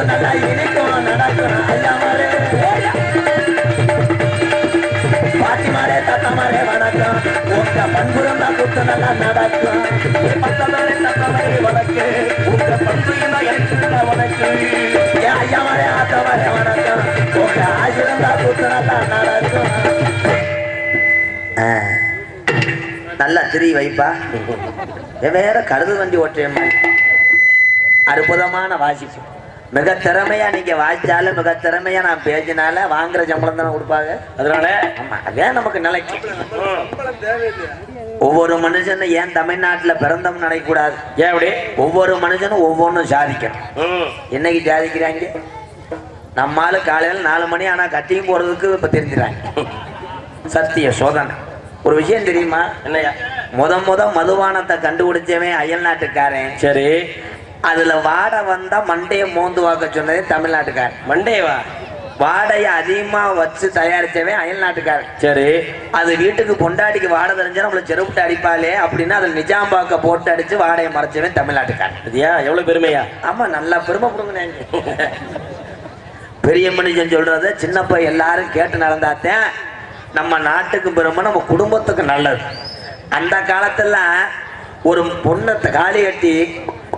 தான் நல்லா தான் நல்லா நடக்கும் தத்தமாரே உங்க தான் எனக்கு ஏன் ஆத்தமாரே வணக்கம் உங்க ஆசிரம் தான் நல்லா நடக்கும் நல்லா திரி வைப்பா. வேற கருது வண்டி ஓட்டுறேம்மா. அற்புதமான வாசிப்பு. மிக திறமையா நீங்க வாசிச்சாலும் மிக திறமையா நான் பேசினால வாங்குற சம்பளம் தானே கொடுப்பாங்க? அதனால? ஆமா அதே நமக்கு நிலைக்கு. ஒவ்வொரு மனுஷனும் ஏன் தமிழ்நாட்டுல பிறந்தோம் நினைக்கக்கூடாது? ஏன் அப்படி? ஒவ்வொரு மனுஷனும் ஒவ்வொன்றும் சாதிக்கணும். என்னைக்கு சாதிக்கிறாங்க? நம்மால காலையில் நாலு மணி ஆனா கட்டியும் போறதுக்கு இப்ப தெரிஞ்சுறாங்க சத்திய சோதனை. ஒரு விஷயம் தெரியுமா? என்னய்யா? முத முத மதுபானத்தை கண்டுபிடிச்சவன் அயல் நாட்டுக்காரன் சரி. அதுல வாடை வந்தா மண்டைய மோந்து வாக்க சொன்னதே தமிழ்நாட்டுக்காரன். மண்டேவா வாடையை அதிகமா வச்சு தயாரிச்சவன் அயல் நாட்டுக்காரன் சரி. அது வீட்டுக்கு பொண்டாட்டிக்கு வாடை தெரிஞ்சா நம்மள செருப்பிட்டு அடிப்பாளே அப்படின்னு அதில் நிஜாம்பாக்க போட்டு அடிச்சு வாடையை மறைச்சவன் தமிழ்நாட்டுக்காரன். அதுயா எவ்வளவு பெருமையா? ஆமா நல்லா பெருமை கொடுங்க பெரிய மனுஷன் சொல்றத சின்னப்ப எல்லாரும் கேட்டு நடந்தாத்தேன். நம்ம நாட்டுக்கு பெருமை நம்ம குடும்பத்துக்கு நல்லது. அந்த காலத்துல ஒரு பொண்ணை காலி கட்டி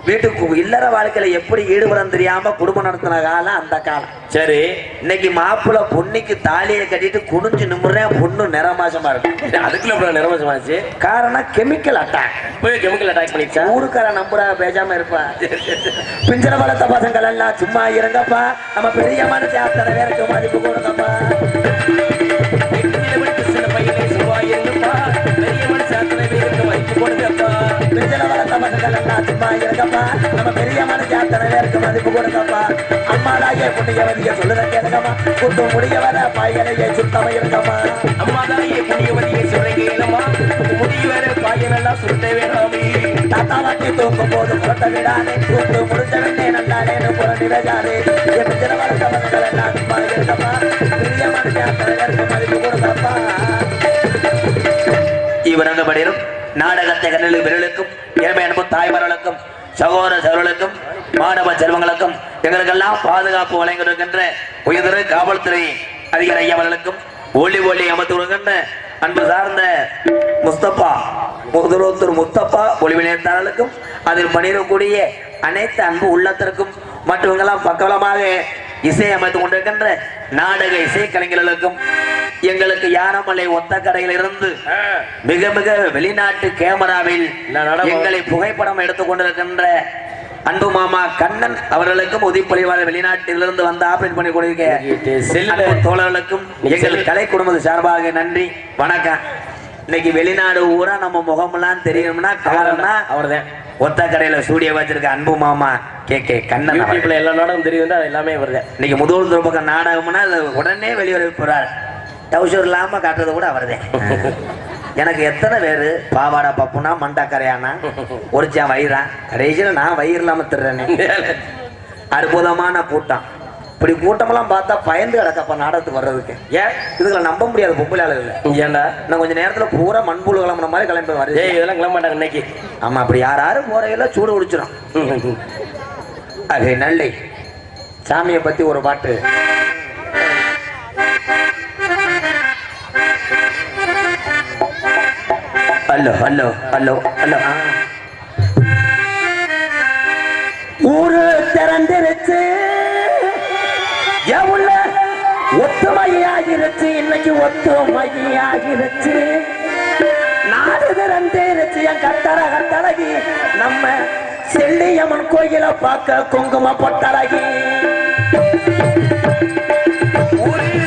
வீட்டுக்கு இல்லற வாழ்க்கையில எப்படி ஈடுபடம் தெரியாம குடும்பம் நடத்தின காலம் அந்த காலம். சரி. இன்னைக்கு மாப்பிள்ளை பொண்ணுக்கு தாலியை கட்டிட்டு குனிஞ்சு நிமிடுறேன் பொண்ணு நிறமாசமா இருக்கு. அதுக்குள்ள நிறமசமாச்சு காரணம் கெமிக்கல் அட்டாக் போய் கெமிக்கல் அட்டாக் பண்ணிச்சா ஊருக்கார நம்புறா பேசாம இருப்பா. பிஞ்சர வளர்த்த பசங்கள் எல்லாம் சும்மா இருங்கப்பா. நம்ம பெரிய மனுஷ அத்தனை பேருக்கு மதிப்பு கொடுங்கப்பா. பெரிய மனுஷன் அத்தனை பேருக்கு வைப்பு கொடுங்கப்பா. பிஞ்சர வளர்த்த எல்லாம் சும்மா இருங்கப்பா. நம்ம பெரிய மனுஷ அத்தனை பேருக்கு மதிப்பு கொடுங்கப்பா. அம்மாடாயே புண்ணியவதிய சொல்லுத கேளுங்கம்மா. குட்டு முடிய வர பையனையே சுத்தமா இருங்கம்மா. அம்மா தாயே புண்ணியவதியை சொல்றீங்க இல்லம்மா முடி வேற பாயனெல்லாம் சுட்ட வேணாமே. தாத்தா வாட்டி தூக்கும் போது புரட்ட விடாதே. கூட்டு முடிஞ்ச வெண்ணே நல்லாடேன்னு புரட்டி வச்சாதே என் பசங்கள் எல்லாம் சும்மா இருங்கப்பா. பெரிய அத்தனை பேருக்கு மதிப்பு கொடுங்கப்பா இவரங்கப்படியும் நாடகத்தை கண்ணில் விரலுக்கும் ஏழ்மை அனுப்பும் தாய்மார்களுக்கும் சகோதர சகோதரர்களுக்கும் மாணவ செல்வங்களுக்கும் எங்களுக்கெல்லாம் பாதுகாப்பு வழங்கியிருக்கின்ற உயர்ந்த காவல்துறை அதிகாரி ஐயாவர்களுக்கும் ஒளி ஒளி அமைத்து வருகின்ற அன்பு சார்ந்த முஸ்தபா முதலோத்தர் முஸ்தபா ஒளி நிலையத்தாளர்களுக்கும் அதில் பணியிடக்கூடிய அனைத்து அன்பு உள்ளத்திற்கும் மற்றவங்கெல்லாம் பக்கவலமாக இசை அமைத்துக் கொண்டிருக்கின்ற நாடக இசை கலைஞர்களுக்கும் எங்களுக்கு யானமலை ஒத்த கடையில் இருந்து மிக மிக வெளிநாட்டு கேமராவில் எங்களை புகைப்படம் எடுத்துக் கொண்டிருக்கின்ற அன்பு மாமா கண்ணன் அவர்களுக்கும் உதவிப்பொழிவாளர் வெளிநாட்டிலிருந்து வந்து ஆபரேட் பண்ணி கொடுக்க தோழர்களுக்கும் எங்கள் கலை குடும்பத்து சார்பாக நன்றி வணக்கம். இன்னைக்கு வெளிநாடு ஊரா நம்ம முகமெல்லாம் தெரியணும்னா காரணம்னா அவர்தான். ஒத்த கடையில ஸ்டூடியோ வச்சிருக்க அன்பு மாமா கே கே கண்ணன் எல்லா நாடகம் தெரியுதுன்னா அது எல்லாமே அவர்தான் இன்னைக்கு முதல் துருப்பக்கம் நாடகம்னா அது உடனே வெளியே போறார். டவுசர் இல்லாம காட்டுறது கூட அவர்தான் எனக்கு எத்தனை பேரு? பாவாடா பப்புனா மண்டக்கரையானா ஒரிச்சான் வயிறான் கடைசியில் நான் வயிறு இல்லாம திடுறேனே அற்புதமான கூட்டம். இப்படி கூட்டமெல்லாம் பார்த்தா பயந்து கிடக்கப்பா நாடகத்துக்கு வர்றதுக்கு. ஏன்? இதுல நம்ப முடியாது பொம்பளை ஆளு இல்லை ஏன்டா இன்னும் கொஞ்ச நேரத்துல பூரா மண்புழு கிளம்புன மாதிரி கிளம்பி வருது. இதெல்லாம் கிளம்ப மாட்டாங்க இன்னைக்கு. ஆமா அப்படி யார் யாரும் போறையில சூடு குடிச்சிடும் அது நல்லை. சாமியை பத்தி ஒரு பாட்டு. ஹலோ ஹலோ ஹலோ ஹலோ ஊரு திறந்திருச்சு. எவ்வளவு ஒத்துமையாகிருச்சு இன்னைக்கு ஒத்துமையாகிருச்சு நாடு திறந்தேருச்சு. என் கட்டட கட்டழகி நம்ம செல்லியம்மன் கோயில பார்க்க குங்கும பொட்டழகி. ஊரில்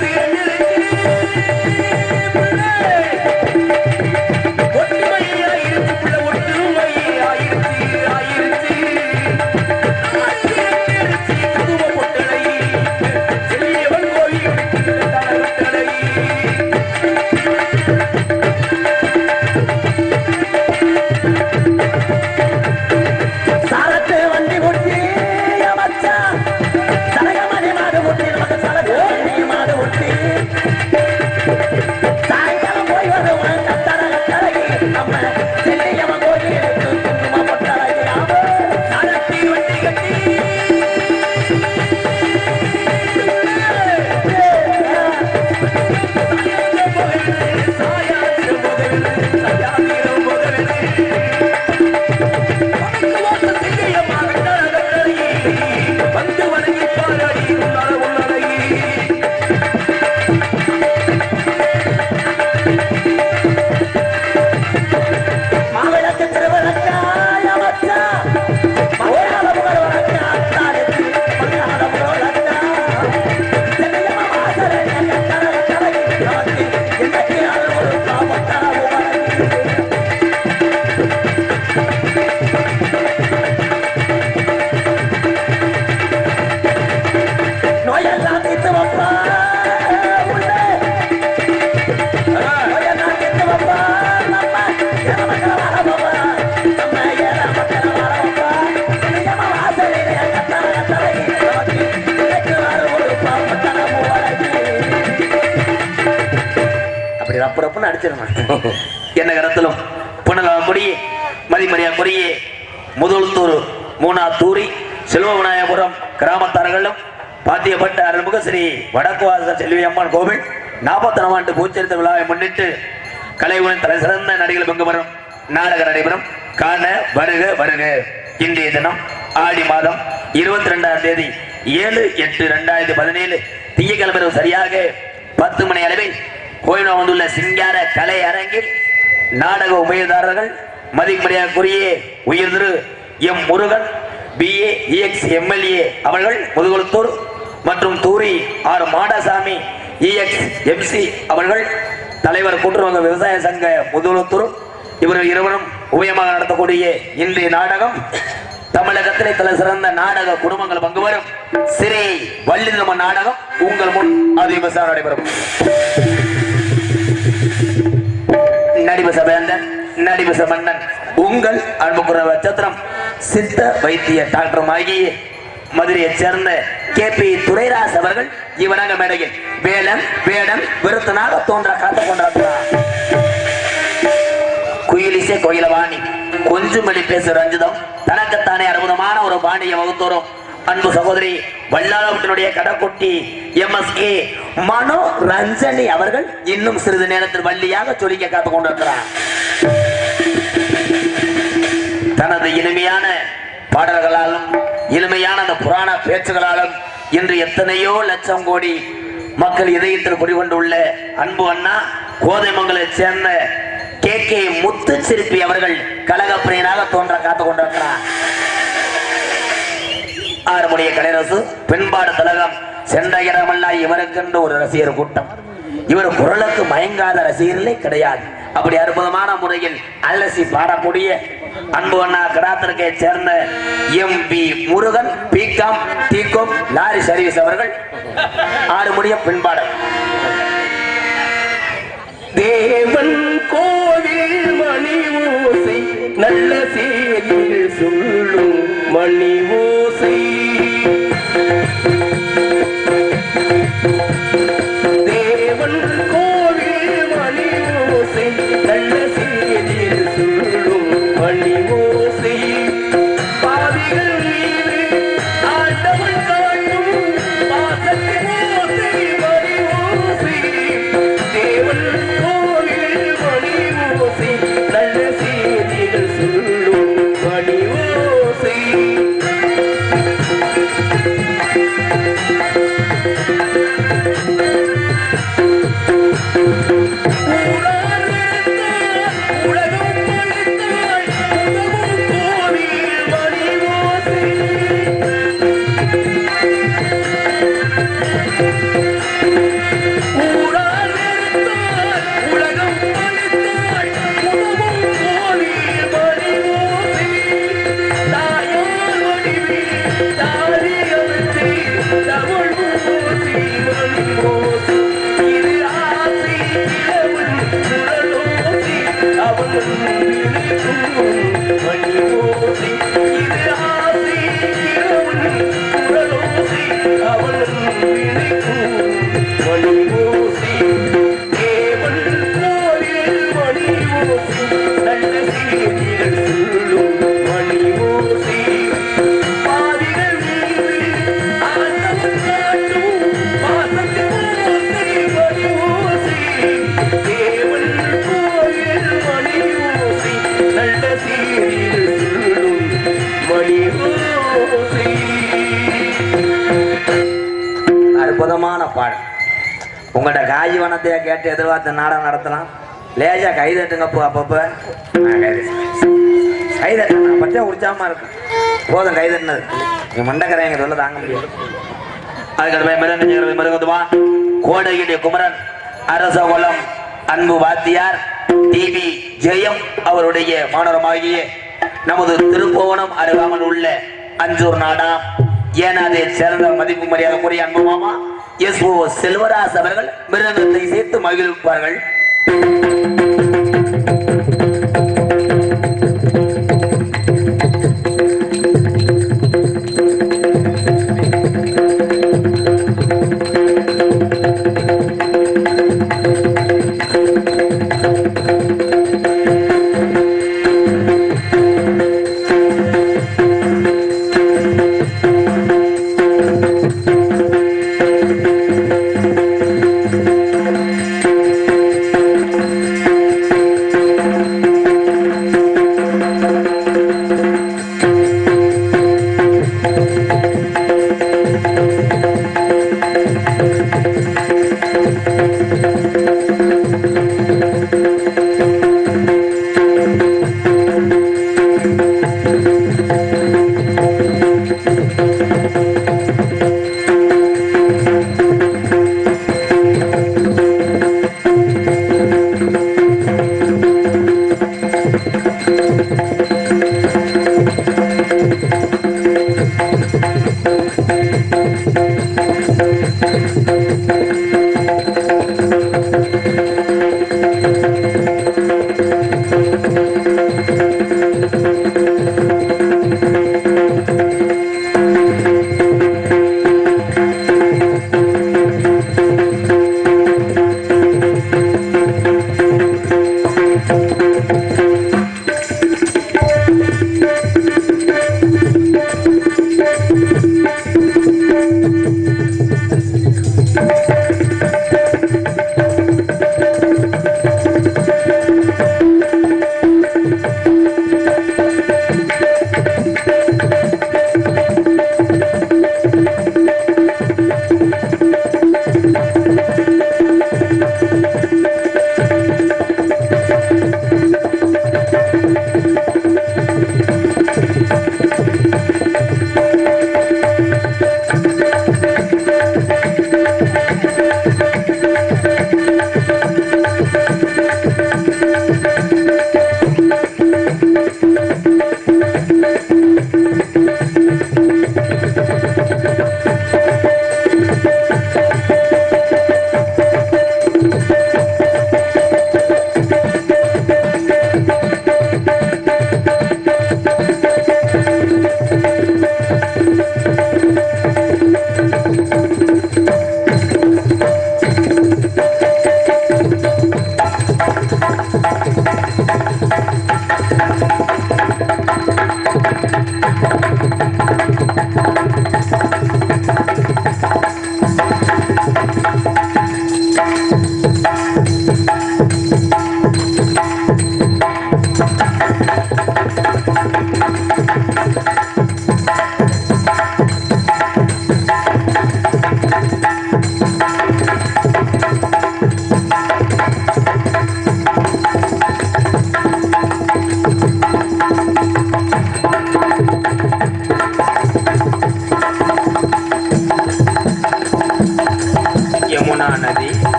அப்படி அடிச்சிருவேன் ரப்புன்னு என்ன கரத்திலும்? மதிமரியா குறியே முதல்தூர் மூணா தூரி செல்வ விநாயகபுரம் கிராமத்தார்களும் பாத்தியப்பட்ட அருள்முக ஸ்ரீ வடக்குவாச செல்வி அம்மன் கோவில் நாற்பத்தி ஆண்டு பூச்சரித்த விழாவை முன்னிட்டு கலைவுடன் தலை சிறந்த நடிகள் பங்கு வரும் நாடக நடைபெறும். காண வருக வருக. இன்றைய தினம் ஆடி மாதம் இருபத்தி ரெண்டாம் தேதி ஏழு எட்டு ரெண்டாயிரத்தி பதினேழு திங்கட்கிழமை இரவு சரியாக பத்து மணி அளவில் கோயில் வந்துள்ள சிங்கார கலை அரங்கில் நாடக உபயதாரர்கள் மதிப்படியாக்குரிய உயர் திரு M Murugan BA ex MLA அவர்கள் முதுகுளத்தூர் மற்றும் தூரி ஆர் மாடசாமி இஎக்ஸ் எம்சி அவர்கள் தலைவர் கூட்டுறவங்க விவசாய சங்க முதுகுளத்தூர் இவர்கள் இருவரும் உபயமாக நடத்தக்கூடிய இன்றைய நாடகம் தமிழகத்திலே தலை சிறந்த நாடக குடும்பங்கள் பங்கு வரும் சிறை வள்ளிதம நாடகம் உங்கள் முன் அதிபசார நடைபெறும். நடிப சபேந்தன் நடிப சமன்னன் உங்கள் அன்புக்குற நட்சத்திரம் சித்த வைத்திய டாக்டர் ஆகிய மதுரையைச் சேர்ந்த கே பி துரைராஜ் அவர்கள் இவனாக மேடையில் வேலம் வேடம் விருத்தனாக தோன்ற காத்து கொண்டாடுறார் குயிலிசை கோயிலவாணி கொஞ்சுமணி பேசுற ரஞ்சிதம் தனக்குத்தானே அற்புதமான ஒரு பாணியை வகுத்தோறும் அன்பு சகோதரி வல்லாளவட்டினுடைய கடக்குட்டி M S K Mano Ranjani அவர்கள் இன்னும் சிறிது நேரத்தில் வள்ளியாக சொல்லிக்க காத்து கொண்டிருக்கிறார். தனது இனிமையான பாடல்களாலும் இனிமையான அந்த புராண பேச்சுகளாலும் இன்று எத்தனையோ லட்சம் கோடி மக்கள் இதயத்தில் குடிகொண்டுள்ள அன்பு அண்ணா கோதைமங்கலை சேர்ந்த கே கே முத்து சிரிப்பி அவர்கள் கழகப்பிரியனாக தோன்ற காத்து கொண்டிருக்கிறார். ஆறுமுடைய கலைரசு பெண்பாடு தலகம் சென்ற இடமெல்லாம் இவருக்கென்று ஒரு ரசிகர் கூட்டம். இவர் குரலுக்கு மயங்காத ரசிகர்களே கிடையாது. அப்படி அற்புதமான முறையில் அலசி பாடக்கூடிய அன்பு அண்ணா கடாத்திரக்கை சேர்ந்த எம் பி முருகன் பிகாம் டிகோம் லாரி சர்வீஸ் அவர்கள். ஆறுமுடிய பின்பாடல் தேவன் கோவில் மணி ஓசை நல்ல செய்திகள் சொல்லும் மணி ஓசை நடத்த நாடகம் நடத்தலாம். லேஜா கை தட்டுங்கப்போ அப்பப்போ. கை தட்டுறேன். பச்சை குடிச்சாம இருக்கும் போதும் கை தட்டினது நீ மண்டக்கரைங்க சொல்ல தாங்க முடியும் அதுக்கடுத்து மிருகத்துவா கோடையுடைய குமரன் அரசகுலம் அன்பு வாத்தியார் டிவி ஜெயம் அவருடைய மாணவமாகிய நமது திருப்போணம் அருகாமல் உள்ள அஞ்சூர் நாடா ஏனாதே சிறந்த மதிப்பு மரியாதைக்குரிய அன்பு மாமா? எஸ் ஓ செல்வராஜ் அவர்கள் மிருதங்கத்தை சேர்த்து மகிழ்விப்பார்கள்.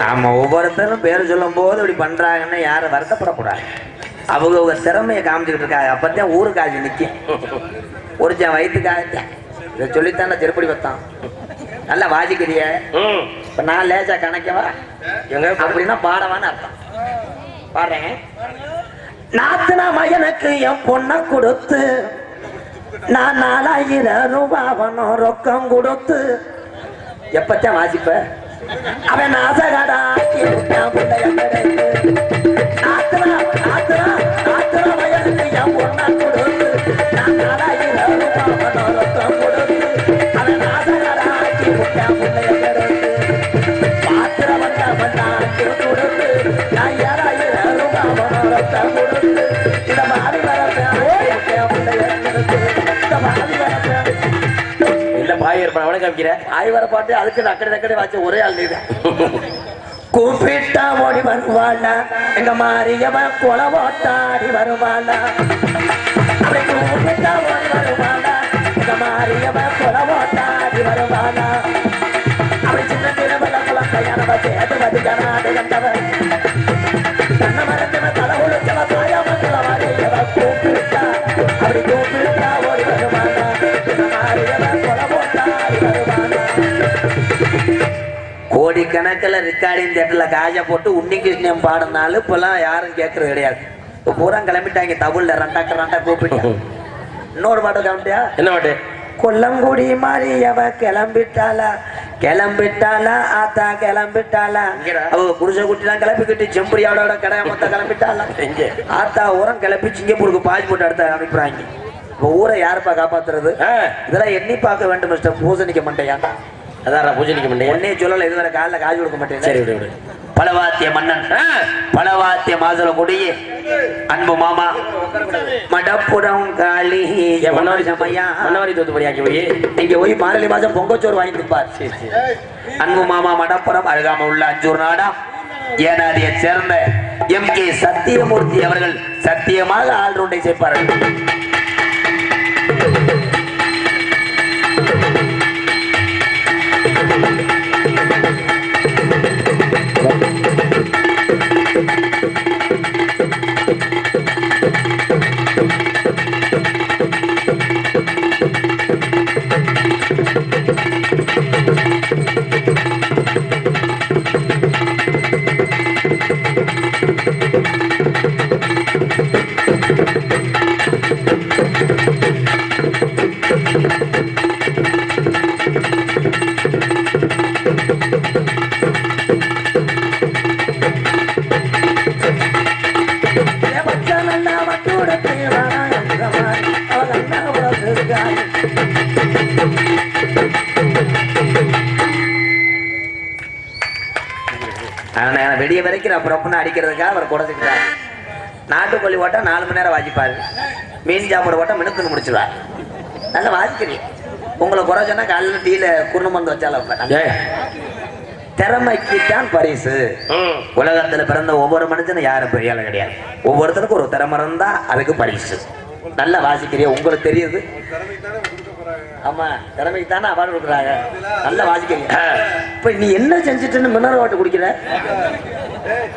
நாம ஒவ்வொருத்தரும் பேர் சொல்லும் போது இப்படி பண்றாங்கன்னு யாரும் வருத்தப்படக்கூடாது. அவங்க அவங்க திறமையை காமிச்சுக்கிட்டு இருக்காங்க. அப்பத்தான் ஊரு காய்ச்சி நிற்கும் ஒருத்தன் வயிற்றுக்காக இதை சொல்லித்தானே திருப்படி வைத்தான். நல்லா வாசிக்கிறிய? இப்ப நான் லேசா கணக்கவா? எங்க? அப்படின்னா பாடவான்னு அர்த்தம். பாடுறேன். நாத்தனா மகனுக்கு என் பொண்ணை கொடுத்து நான் நாலாயிரம் ரூபாவனும் ரொக்கம் கொடுத்து எப்பத்தான் வாசிப்ப? அவன் ஆசகாடா ஆத்திரா ஆத்திரா ஆத்திரா வயசுக்கு அவன் ஆசகாடா முட்டையா முட்டையா பாய் இருப்பான் காமிக்கிற ஆய்வர பாட்டு அதுக்கு நக்கடி நக்கடி வச்ச ஒரே ஆள் நீதான் கூப்பிட்டா ஓடி வருவாளா. எங்க மாரியவன் குளவோட்டாடி ஓட்டாடி வருவாளா. அப்படி கூப்பிட்டா ஓடி வருவாளா. எங்க மாரியவன் கொலை வருவாளா. அப்படி சின்ன கோடிக்கணக்கில் ரெக்கார்டிங் தேட்டர்ல காஜா போட்டு உன்னி கிருஷ்ணன் பாடினாலும் இப்பெல்லாம் யாரும் கேட்கறது கிடையாது. இப்போ பூரா கிளம்பிட்டாங்க தபுல்ல ரெண்டாக்க ரெண்டா கூப்பிட்டு. இன்னொரு பாட்டு கிளம்பிட்டியா என்ன பாட்டு? கொல்லங்குடி மாரியவ கிளம்பிட்டாளா கிளம்பிட்டாளா ஆத்தா கிளம்பிட்டாளா? அவ குடிசை குட்டிலாம் கிளப்பிக்கிட்டு செம்பரியாவோட கடை மொத்த கிளம்பிட்டாளா. ஆத்தா ஊரம் கிளப்பி சிங்கப்பூருக்கு பாஜ் போட்டு அடுத்த அனுப்புறாங்க. இப்போ ஊரை யாருப்பா காப்பாத்துறது? இதெல்லாம் எண்ணி பார்க்க வேண்டும் மிஸ்டர். பூசணிக்க மாட்டேயா அதான் பூஜனிக்க மாட்டேன் ஒன்னே சொல்லல இதுவரை காலைல காஜ் கொடுக்க மாட்டேன். சரி விடு விடு. பலவாத்திய மன்னன் பலவாத்திய மாதுள கொடிய அன்பு மாமா மடப்புறம் காளி மன்னவாரி சமையா. மன்னவாரி தோத்து படியாக்கி போய். இங்க போய் மாரளி மாசம் பொங்கச்சோறு வாங்கி கொடுப்பார். சரி சரி. அன்பு மாமா மடப்புறம் அருகாம உள்ள அஞ்சூர் நாடா ஏனாதியை சேர்ந்த எம் கே சத்தியமூர்த்தி அவர்கள் சத்தியமாக ஆள்ரவுண்டை சேர்ப்பார்கள் என் வெடிய வரைக்கும் நான் புறப்புன்னு அடிக்கிறதுக்காக அவர் குறைச்சிக்கிறார் நாட்டுக்கோழி ஓட்டம் நாலு மணி நேரம் வாசிப்பாரு. மீன் சாப்பாடு ஓட்டம் மினுக்குன்னு முடிச்சிருவார். நல்லா வாசிக்கிறீங்க. உங்களை குறை சொன்னா காலையில் டீல குருணு மருந்து வச்சாலும் திறமைக்கு தான் பரிசு. உலகத்துல பிறந்த ஒவ்வொரு மனுஷனும் யாரும் பெரிய ஆளு கிடையாது. ஒவ்வொருத்தருக்கும் ஒரு திறமை இருந்தா அதுக்கு பரிசு. நல்லா வாசிக்கிறிய உங்களுக்கு தெரியுது. ஆமா திறமைக்கு தானே அவார்டு கொடுக்குறாங்க. நல்லா வாசிக்கிறீங்க இப்ப நீ என்ன செஞ்சுட்டுன்னு மினரல் வாட்டர் குடிக்கிற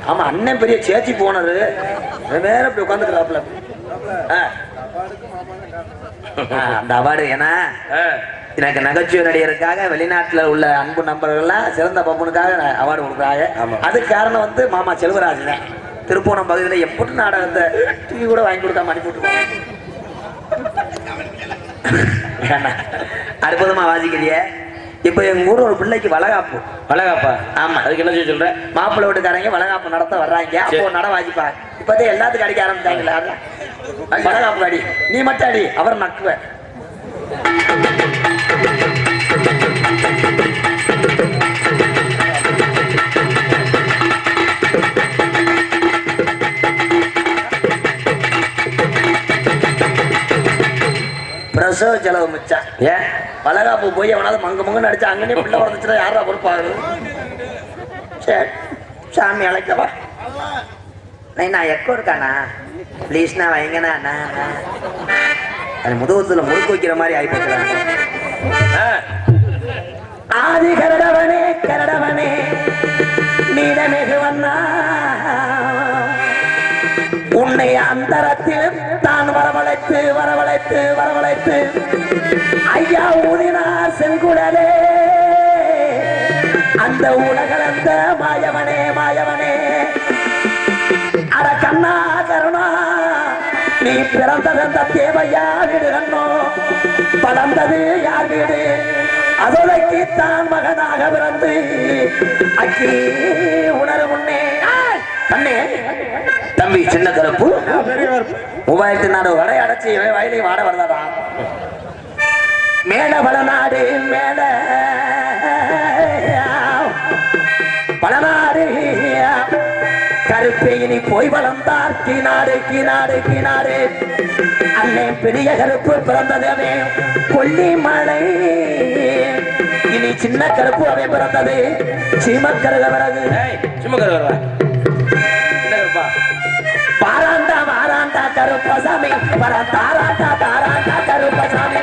ஆமா அண்ணன் பெரிய சேச்சி போனது. வேற இப்படி உட்காந்துக்கிறாப்ல அந்த அவார்டு ஏன்னா ஆ, எனக்கு நகைச்சுவை நடிகருக்காக வெளிநாட்டுல உள்ள அன்பு நண்பர்கள்லாம் சிறந்த பப்புனுக்காக அவார்டு கொடுக்குறாங்க. அதுக்கு காரணம் வந்து மாமா செல்வராஜன் திருப்போணம் பகுதியில் எப்படி நாடகத்தை டிவி கூட வாங்கி கொடுக்காம அனுப்பி விட்டுருவாங்க. ஏன்னா, அற்புதமா வாசிக்கிறிய. இப்ப எங்க ஊர்ல ஒரு பிள்ளைக்கு வளகாப்பு. வளகாப்பா? ஆமா. அதுக்கு என்ன சொல்ற? மாப்பிள்ளை வீட்டுக்காரங்க வளகாப்பு நடத்த வர்றாங்க. அப்போ நட வாசிப்பாங்க இப்பதே எல்லாத்துக்கும் அடிக்க ஆரம்பிச்சாங்களா வளகாப்பு அடி. நீ மட்டும் அடி. அவர் நக்குவ. பிரசவ செலவு மிச்சம். ஏன்? வளகாப்பு போய் எவனாவது மங்க மங்கன்னு அடிச்சு அங்கனே பிள்ளை பிறந்துச்சுன்னா யாரா பொறுப்பாரு சரி சாமி அழைக்கவா நான் எக்கோ இருக்காண்ணா ப்ளீஸ்ண்ணா வைங்கண்ணா. அது முதுகுத்துல முறுக்கு வைக்கிற மாதிரி ஆயிப்போச்சுறாங்க ஆ, ஆதி கரடவனே கரடவனே நீடமிகுவண்ணா உன்னை அந்தரத்தில் தான் வரவழைத்து வரவழைத்து வரவழைத்து. ஐயா ஊதினா செங்குடலே. அந்த உலகளந்த மாயவனே மாயவனே. அட கண்ணா கருணா நீ பிறந்ததந்த தேவையா வீடு கண்ணோ? பலந்தது யார் வீடு? அதோதைக்கு தான் மகனாக பிறந்து அக்கி உணரு முன்னே கண்ணே தம்பி சின்ன கருப்பு. மூவாயிரத்தி நாலு வடை அடைச்சி வயலையும் வாட வரதாடா. மேல வளநாடு மேல வளநாடு. கருப்பையினி போய் வளர்ந்தார். கினாடு கினாடு கினாடு அண்ணன் பெரிய கருப்பு பிறந்தது அவன். கொல்லிமலை இனி சின்ன கருப்பு அவன் பிறந்தது. சீமக்கருக பிறகு. ஏய் கருப்பசாமி வர தாராண்டா தாராண்டா கருப்பசாமி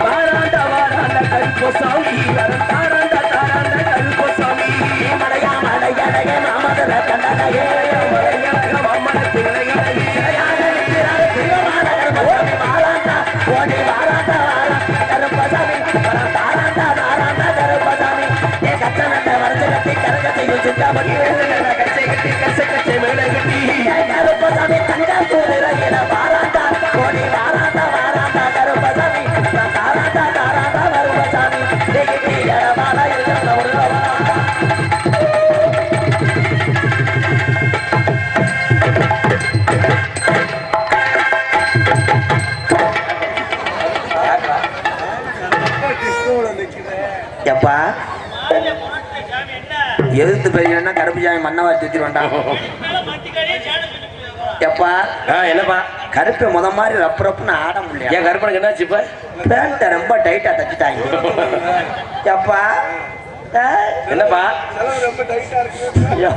வாராண்டா வாராண்டா கருப்பசாமி வர தாராண்டா தாராண்டா கருப்பசாமி மலையா மலையழகே மாமதுர கண்டகையே மலையா வாராண்டா ஓடி வாராண்டா வாராண்டா கருப்பசாமி வர தாராண்டா தாராண்டா கருப்பசாமி ஏ கட்டி கரகத்தை கச்சை கட்டி கச்சை கச்சை மேலே கட்டி வேண்டாம் எப்பா? ஆ என்னப்பா? கருப்பை முத மாதிரி ரப்பு ரப்புன்னு ஆட முடியல. என் கருப்பனுக்கு என்னாச்சு இப்ப? பேண்ட்டை ரொம்ப டைட்டா தச்சுட்டாங்க. எப்பா? என்னப்பா? ஐயோ.